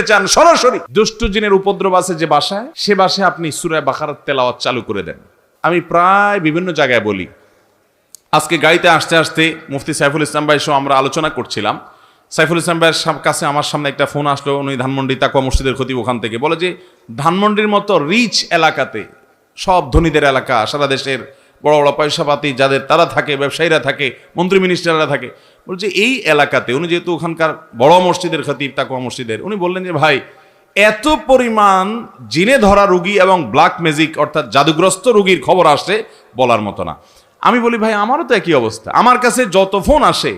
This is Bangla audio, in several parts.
চান সরাসরি। দুষ্টু জিনের উপদ্রব আছে যে বাসায়, সে বাসায় আপনি সুরায় বাকারাত তেলাওয়াত চালু করে দেন। আমি প্রায় বিভিন্ন জায়গায় বলি। আজকে গাড়িতে আসতে আসতে মুফতি সাইফুল ইসলাম ভাই সহ আমরা আলোচনা করছিলাম। সাইফুল ইসলাম ভাইয়ের কাছে আমার সামনে একটা ফোন আসলো, উনি ধানমন্ডি তাকুয়া মসজিদের খতিব ওখান থেকে। বলে যে, ধানমন্ডির মতো রিচ এলাকাতে, সব ধনীদের এলাকা, সারা দেশের বড় বড় পয়সাপাতি যাদের, তারা থাকে, ব্যবসায়ীরা থাকে, মন্ত্রী মিনিস্টাররা থাকে বলছে এই এলাকাতে, উনি যেহেতু ওখানকার বড় মসজিদের খতিব তাকুয়া মসজিদের, উনি বললেন যে, ভাই, এত পরিমাণ জিনে ধরা রুগী এবং ব্ল্যাক ম্যাজিক, অর্থাৎ জাদুগ্রস্ত রুগীর খবর আসে বলার মতো না। আমি বলি, ভাই, আমারও তো একই অবস্থা। আমার কাছে যত ফোন আসে,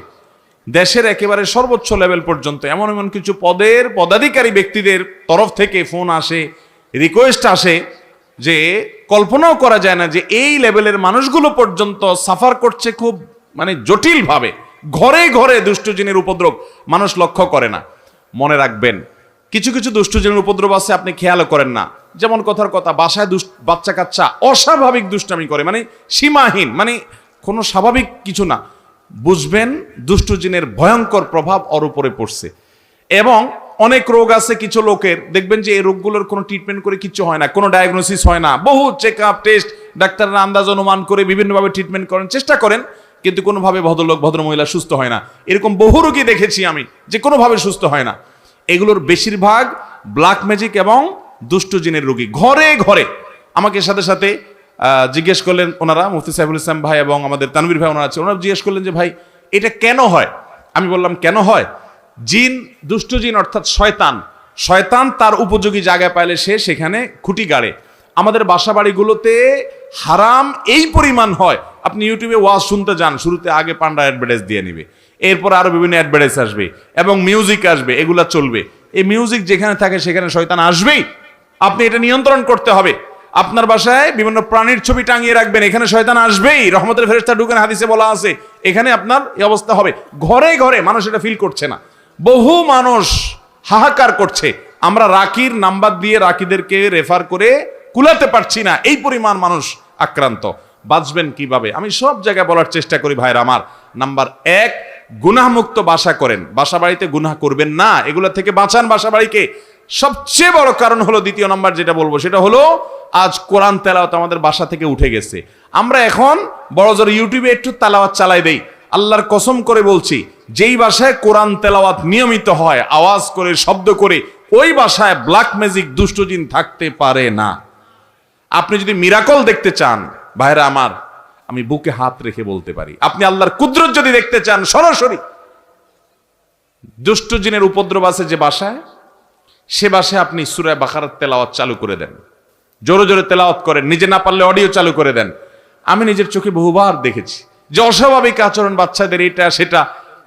দেশের একেবারে সর্বোচ্চ লেভেল পর্যন্ত এমন এমন কিছু পদের পদাধিকারী ব্যক্তিদের তরফ থেকে ফোন আসে, রিকোয়েস্ট আসে যে, কল্পনাও করা যায় না যে, এই লেভেলের মানুষগুলো পর্যন্ত সাফার করছে খুব মানে জটিলভাবে। ঘরে ঘরে দুষ্টজিনের উপদ্রব মানুষ লক্ষ্য করে না। মনে রাখবেন, কিছু কিছু দুষ্টজনের উপদ্রব আছে, আপনি খেয়ালও করেন না। যেমন কথার কথা, বাসায় দুষ্ট বাচ্চা কাচ্চা অস্বাভাবিক দুষ্টামি করে মানে সীমাহীন মানে কোনো স্বাভাবিক কিছু না। বুঝবেন, দুষ্টজিনের ভয়ঙ্কর প্রভাব ওর উপরে পড়ছে। এবং অনেক রোগ আছে কিছু লোকের, দেখবেন যে এই রোগগুলোর কোনো ট্রিটমেন্ট করে কিছু হয় না, কোনো ডায়াগনোসিস হয় না। বহু চেক আপ টেস্ট ডাক্তাররা আন্দাজ অনুমান করে বিভিন্নভাবে ট্রিটমেন্ট করেন চেষ্টা করেন। কিন্তু কোনোভাবে ভদ্রলোক, ভদ্রমহিলা সুস্থ হয় না। এরকম বহু রোগী দেখেছি আমি, যে কোনোভাবে সুস্থ হয় না। এগুলোর বেশিরভাগ ব্ল্যাক ম্যাজিক এবং দুষ্ট জিনের রোগী। ঘরে ঘরে। আমাকে সাথে সাথে জিজ্ঞেস করলেন ওনারা, মুফতি সাইফুল ইসলাম ভাই এবং আমাদের তানভীর ভাই ওনারা আছে ওনারা জিজ্ঞেস করলেন যে, ভাই, এটা কেন হয়? আমি বললাম, কেন হয়? জিন, দুষ্ট জিন অর্থাৎ শয়তান। শয়তান তার উপযোগী জায়গায় পাইলে সে সেখানে খুঁটি গাড়ে। আমাদের বাসা বাড়িগুলোতে হারাম এই পরিমাণ হয়, আপনি ইউটিউবে ওয়াজ শুনতে যান, শুরুতে আগে পান্ডা অ্যাডভার্টাইজ দিয়ে নিবে, এরপর আরও বিভিন্ন অ্যাডভার্টাইজ আসবে এবং মিউজিক আসবে, এগুলা চলবে। এই মিউজিক যেখানে থাকে সেখানে শয়তান আসবেই। আপনি এটা নিয়ন্ত্রণ করতে হবে। আপনার বাসায় বিভিন্ন প্রাণীর ছবি টাঙিয়ে রাখবেন, এখানে শয়তান আসবেই। রহমতের ফেরেস্তা ঢুকেন হাদিসে বলা আছে, এখানে আপনার এই অবস্থা হবে। ঘরে ঘরে মানুষ এটা ফিল করছে না। বহু মানুষ হাহাকার করছে। আমরা রাকির নাম্বার দিয়ে রাকিদেরকে রেফার করে কুলাতে পারছি না। এই পরিমাণ মানুষ আক্রান্ত। বাঁচবেন কীভাবে? আমি সব জায়গায় বলার চেষ্টা করি ভাইরা আমার। নাম্বার এক, গুনাহমুক্ত বাসা করেন। বাসা বাড়িতে গুনাহ করবেন না। এগুলো থেকে বাঁচান বাসা বাড়িকে সবচেয়ে বড় কারণ হলো দ্বিতীয় নাম্বার যেটা বলব, সেটা হলো আজ কোরআন তেলাওয়াত আমাদের বাসা থেকে উঠে গেছে। আমরা এখন বড় জোর ইউটিউবে একটু তেলাওয়াত চালাই দেই। আল্লাহর কসম করে বলছি, যেই বাসায় কোরআন তেলাওয়াত নিয়মিত হয়, আওয়াজ করে, শব্দ করে, ওই বাসায় ব্ল্যাক ম্যাজিক দুষ্টজিন থাকতে পারে না। আপনি যদি মিরাকল দেখতে চান, ভাইরা আমার, আমি বুকে হাত রেখে বলতে পারি। আপনি আল্লাহর কুদরত যদি দেখতে চান, সরাসরি। দুষ্ট জিনের উপদ্রব আছে যে বাসায়, সে বাসায় আপনি সুরায় বাকারাত তেলাওয়াত চালু করে দেন। জোরে জোরে তেলাওয়াত করেন, নিজে না পারলে অডিও চালু করে দেন। আমি নিজের চোখে বহুবার দেখেছি যে অস্বাভাবিক আচরণ বাচ্চাদের এটা, সেটা।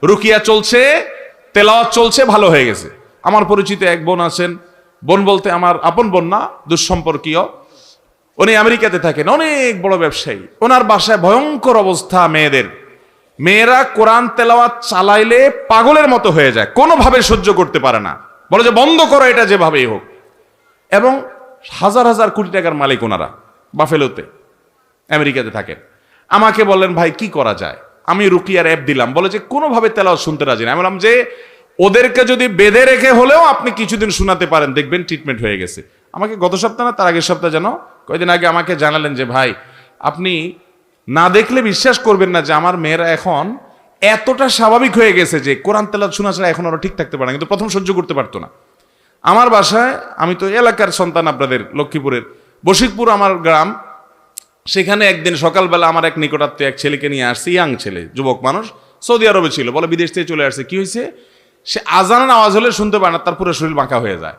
রুকিয়া চলছে, তেলাওয়াত চলছে, ভালো হয়ে গেছে। আমার পরিচিত এক বোন আছেন। বোন বলতে আমার আপন বোন না, দুঃসম্পর্কীয়। উনি আমেরিকাতে থাকেন, অনেক বড় ব্যবসায়ী। ওনার বাসায় ভয়ঙ্কর অবস্থা মেয়েদের। মেয়েরা কোরআন তেলাওয়াত চালাইলে পাগলের মতো হয়ে যায়, কোনোভাবে সহ্য করতে পারে না। বলে যে, বন্ধ করো, এটা যেভাবেই হোক। এবং হাজার হাজার কোটি টাকার মালিক ওনারা, বাফেলোতে, আমেরিকাতে থাকেন। আমাকে বললেন, ভাই, কি করা যায়? আমি রুকিয়ার অ্যাপ দিলাম, বলে যে, কোনোভাবে তেলাওয়াত শুনতে রাজি না। আমি বললাম যে, ওদেরকে যদি বেঁধে রেখে হলেও আপনি কিছুদিন শোনাতে পারেন, দেখবেন ট্রিটমেন্ট হয়ে গেছে। আমাকে গত সপ্তাহ না, তার আগের সপ্তাহ যেন কয়েকদিন আগে আমাকে জানালেন যে, ভাই, আপনি না দেখলে বিশ্বাস করবেন না যে আমার মেয়েরা এখন এতটা স্বাভাবিক হয়ে গেছে যে কোরআন তেলাত শোনা ছাড়া এখন ওরা ঠিক থাকতে পারে না, কিন্তু প্রথম সহ্য করতে পারতো না। আমার বাসায়, আমি তো এলাকার সন্তান আপনাদের, লক্ষ্মীপুরের বশিকপুর আমার গ্রাম, সেখানে একদিন সকালবেলা আমার এক নিকটাত্মীয় এক ছেলেকে নিয়ে আসছে, ইয়াং ছেলে, যুবক মানুষ, সৌদি আরবে ছিল, বলে বিদেশ থেকে চলে আসছে। কি হয়েছে? সে আজানের আওয়াজ হলে শুনতে পায় না, তার পুরো শরীর বাঁকা হয়ে যায়।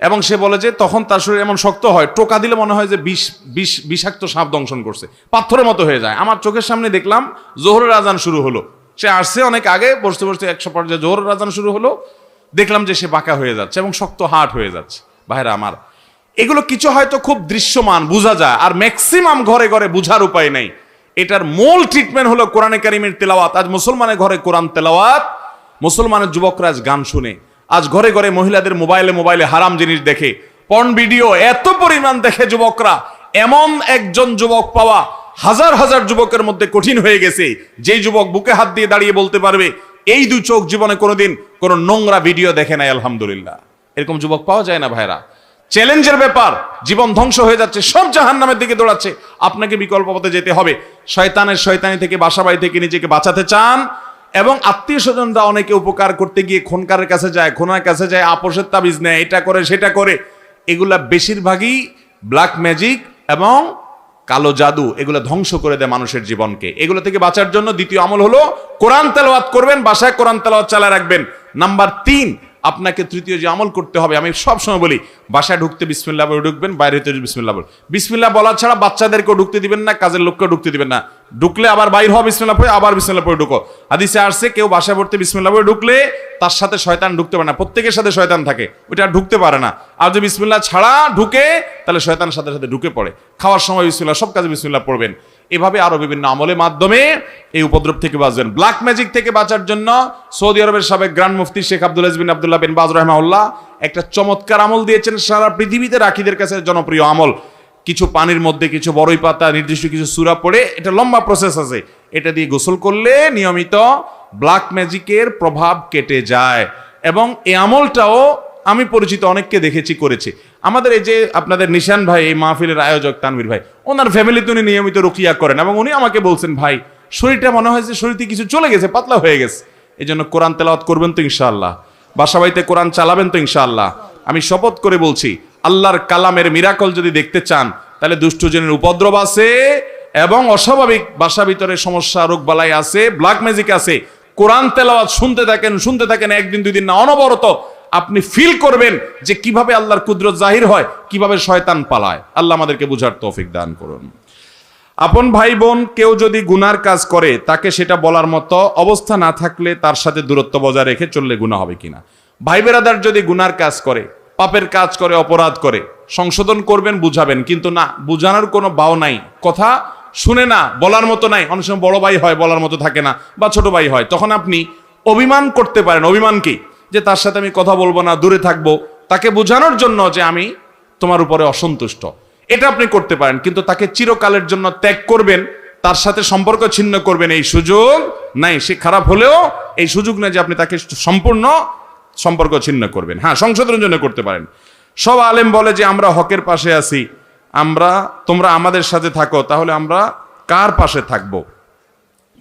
এবং সে বলে যে তখন তার শরীর এমন শক্ত হয়, টোকা দিলে মনে হয় যে বিষ বিষ, বিষাক্ত সাপ দংশন করছে। পাথরের মতো হয়ে যায়। আমার চোখের সামনে দেখলাম জোহরের আজান শুরু হলো। সে আসছে অনেক আগে, বসতে বসতে একশো পর্যায়ে জোহরের আজান শুরু হলো। দেখলাম যে সে বাঁকা হয়ে যাচ্ছে এবং শক্ত হাট হয়ে যাচ্ছে। ভাইরা আমার, এগুলো কিছু হয়তো খুব দৃশ্যমান, বোঝা যায়। আর ম্যাক্সিমাম ঘরে ঘরে বুঝার উপায় নেই। এটার মূল ট্রিটমেন্ট হলো কোরআনে কারিমের তেলাওয়াত। আজ মুসলমানের ঘরে কোরআন তেলাওয়াত, মুসলমানের যুবকরা আজ গান শুনে। আজ ঘরে ঘরে মহিলাদের মোবাইলে মোবাইলে হারাম জিনিস দেখে। পর্ন ভিডিও এত পরিমাণ দেখে যুবকরা, এমন একজন যুবক পাওয়া হাজার হাজার যুবকের মধ্যে কঠিন হয়ে গেছে, যেই যুবক বুকে হাত দিয়ে দাঁড়িয়ে বলতে পারবে, এই দু চোখ জীবনে কোনোদিন কোনো নোংরা ভিডিও দেখে নাই, আলহামদুলিল্লাহ। এরকম যুবক পাওয়া যায় না ভাইরা চ্যালেঞ্জের ব্যাপার, জীবন ধ্বংস হয়ে যাচ্ছে, সব জাহান নামের দিকে দৌড়াচ্ছে। আপনাকে বিকল্প পথে যেতে হবে। শয়তানের শয়তানি থেকে বাসাবাড়ি থেকে নিজেকে বাঁচাতে চান এবং আত্মীয় স্বজনরা অনেকে উপকার করতে গিয়ে খনকারের কাছে যায়, খোনার কাছে যায়, আপোষের তাবিজ নেয়, এটা করে, সেটা করে। এগুলা বেশিরভাগই ব্ল্যাক ম্যাজিক এবং কালো জাদু, এগুলো ধ্বংস করে দেয় মানুষের জীবনকে। এগুলো থেকে বাঁচার জন্য দ্বিতীয় আমল হলো কোরআন তেলাওয়াত করবেন, বাসায় কোরআন তেলাওয়াত চালায় রাখবেন। নাম্বার তিন, আপনাকে তৃতীয় যে আমল করতে হবে, আমি সব সময় বলি, বাসায় ঢুকতে বিসমিল্লা বলে ঢুকবেন, বাইরে হতে বিসমিল্লা বল। বিসমিল্লা বলা ছাড়া বাচ্চাদেরকেও ঢুকতে দিবেন না, কাজের লোককেও ঢুকতে দিবেন না। ঢুকলে আবার বাইর হওয়া বিসমিল্লা পড়ে, আবার বিসমিল্লা পড়ে ঢুকো। হাদিসে আসছে, কেউ বাসায় পড়তে বিসমিল্লা পড়ে ঢুকলে তার সাথে শয়তান ঢুকতে পারে না, প্রত্যেকের সাথে শয়তান থাকে, ওইটা আর ঢুকতে পারে না। আর যদি বিসমিল্লা ছাড়া ঢুকে, তাহলে শয়তানের সাথে সাথে ঢুকে পড়ে। খাওয়ার সময় বিসমিল্লা সব কাজে বিসমিল্লা পড়বেন। এভাবে আরও বিভিন্ন আমলের মাধ্যমে এই উপদ্রব থেকে বাঁচবেন। ব্ল্যাক ম্যাজিক থেকে বাঁচার জন্য সৌদি আরবের সাবেক গ্র্যান্ড মুফতি Sheikh Abdul bin Abdullah bin Baz রহমাউল্লাহ একটা চমৎকার আমল দিয়েছেন সারা পৃথিবীতে রাখিদের কাছে জনপ্রিয় আমল। কিছু পানির মধ্যে কিছু বড়ই পাতা, নির্দিষ্ট কিছু সুরা পড়ে এটা লম্বা প্রসেস আছে। এটা দিয়ে গোসল করলে নিয়মিত ব্ল্যাক ম্যাজিকের প্রভাব কেটে যায়। এবং এই আমলটাও আমি পরিচিত অনেককে দেখেছি, করেছি। আমাদের এই যে আপনাদের নিশান ভাই, এই মাহফিলের আয়োজক তানভীর ভাই, ওনার ফ্যামিলিতে উনি নিয়মিত রুকিয়া করেন এবং উনি আমাকে বলছেন, ভাই, শরীরটা মনে হয় যে শরীরতে কিছু চলে গেছে, পাতলা হয়ে গেছে। এই জন্য কোরআন তেলাওয়াত করবেন তো ইনশাআল্লাহ। বাসাবাড়িতে কোরআন চালাবেন তো ইনশাআল্লাহ। আমি শপথ করে বলছি আল্লাহর কালামের মিরাকল যদি দেখতে চান, তাহলে দুষ্টজনের উপদ্রব আছে এবং অস্বাভাবিক বাসা ভিতরে সমস্যা, রোগ বালাই আছে ব্ল্যাক ম্যাজিক আছে। কোরআন তেলাওয়াত শুনতে থাকেন শুনতে থাকেন, একদিন দুই দিন না, অনবরত আপনি ফিল করবেন যে কীভাবে আল্লাহর কুদরত জাহির হয়, কীভাবে শয়তান পালায়। আল্লাহ আমাদেরকে বুঝার তৌফিক দান করুন। আপন ভাই বোন, কেউ যদি গুনার কাজ করে, তাকে সেটা বলার মতো অবস্থা না থাকলে তার সাথে দূরত্ব বজায় রেখে চললে গুণা হবে কিনা? ভাই বেরাদার যদি গুনার কাজ করে পাপের কাজ করে, অপরাধ করে। সংশোধন করবেন, বুঝাবেন। কিন্তু না, বুঝানোর কোনো বাও নাই। কথা শুনে না, বলার মতো নাই। অনেক সময় বড় ভাই হয়, বলার মতো থাকে না, বা ছোট ভাই হয়। তখন আপনি অভিমান করতে পারেন। অভিমান কি? যে তার সাথে আমি কথা বলব না, দূরে থাকব। তাকে বোঝানোর জন্য যে আমি তোমার উপরে অসন্তুষ্ট। এটা আপনি করতে পারেন। কিন্তু তাকে চিরকালের জন্য ত্যাগ করবেন। তার সাথে সম্পর্ক ছিন্ন করবেন। এই সুযোগ নাই। সে খারাপ হলেও, এই সুযোগ নেই যে আপনি তাকে সম্পূর্ণ সম্পর্ক ছিন্ন করবেন। হ্যাঁ সংশোধনের জন্য করতে পারেন। সব আলেম বলে যে, আমরা হকের পাশে আছি। আমরা, তোমরা আমাদের সাথে থাকো। তাহলে আমরা কার পাশে থাকব?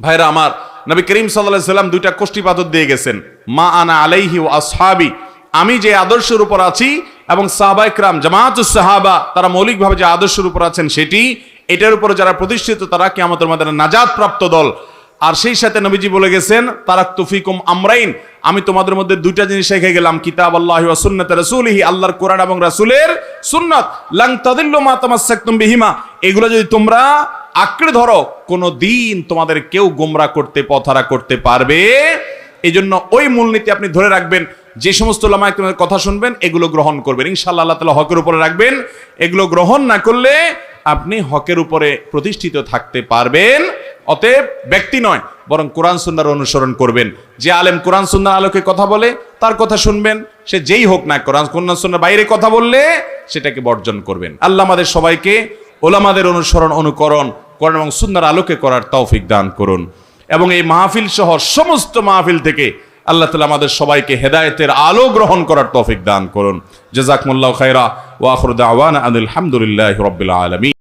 ভাইরা আমার, নবী করিম সাল্লাহ সাল্লাম দুইটা কোষ্টি পাথর দিয়ে গেছেন। মা আনা আলাইহি ও আসহাবি। আমি যে আদর্শের উপর আছি এবং সাহাবাইকরাম জামাতুস সাহাবা, তারা মৌলিকভাবে যে আদর্শের উপর আছেন, সেটি, এটার উপরে যারা প্রতিষ্ঠিত, তারা কিয়ামতের মধ্যে নাজাত প্রাপ্ত দল। আর সেই সাথে নবীজি বলে গেছেন, তারাক তুফিকুম আমরাইন। আমি তোমাদের মধ্যে দুইটা জিনিস রেখে গেলাম, কিতাব আল্লাহ সুন্নাত রাসূলিহি, আল্লাহর কোরআন এবং রাসূলের সুন্নাত। লাং তাদিল্লু মা তামাসসাকতুম বিহিমা। এগুলো যদি তোমরা আঁকড়ে ধরো, কোনো দিন তোমাদের কেউ গোমরা করতে, পথারা করতে পারবে। এই জন্য ওই মূলনীতি আপনি ধরে রাখবেন, যে সমস্ত লামায় তোমাদের কথা শুনবেন, এগুলো গ্রহণ করবেন। ইনশাআল্লাহ আল্লাহ তালা হকের উপরে রাখবেন। এগুলো গ্রহণ না করলে আপনি হকের উপরে প্রতিষ্ঠিত থাকতে পারবেন। অতএব ব্যক্তি নয়, বরং কোরআন সুন্নার অনুসরণ করবেন। যে আলেম কোরআন সুন্নার আলোকে কথা বলে, তার কথা শুনবেন, সে যেই হোক না কোরআন কোরআন সুন্নার বাইরে কথা বললে সেটাকে বর্জন করবেন। আল্লাহ আমাদের সবাইকে ওলামাদের অনুসরণ, অনুকরণ করেন এবং সুন্দর আলোকে করার তৌফিক দান করুন। এবং এই মাহফিল সহ সমস্ত মাহফিল থেকে আল্লাহ তালা আমাদের সবাইকে হেদায়েতের আলো গ্রহণ করার তৌফিক দান করুন। জাজাকমুল্লাহ খাইরা ওয়াখরুদ আওয়ান হামদুলিল্লাহ রবিল আলমী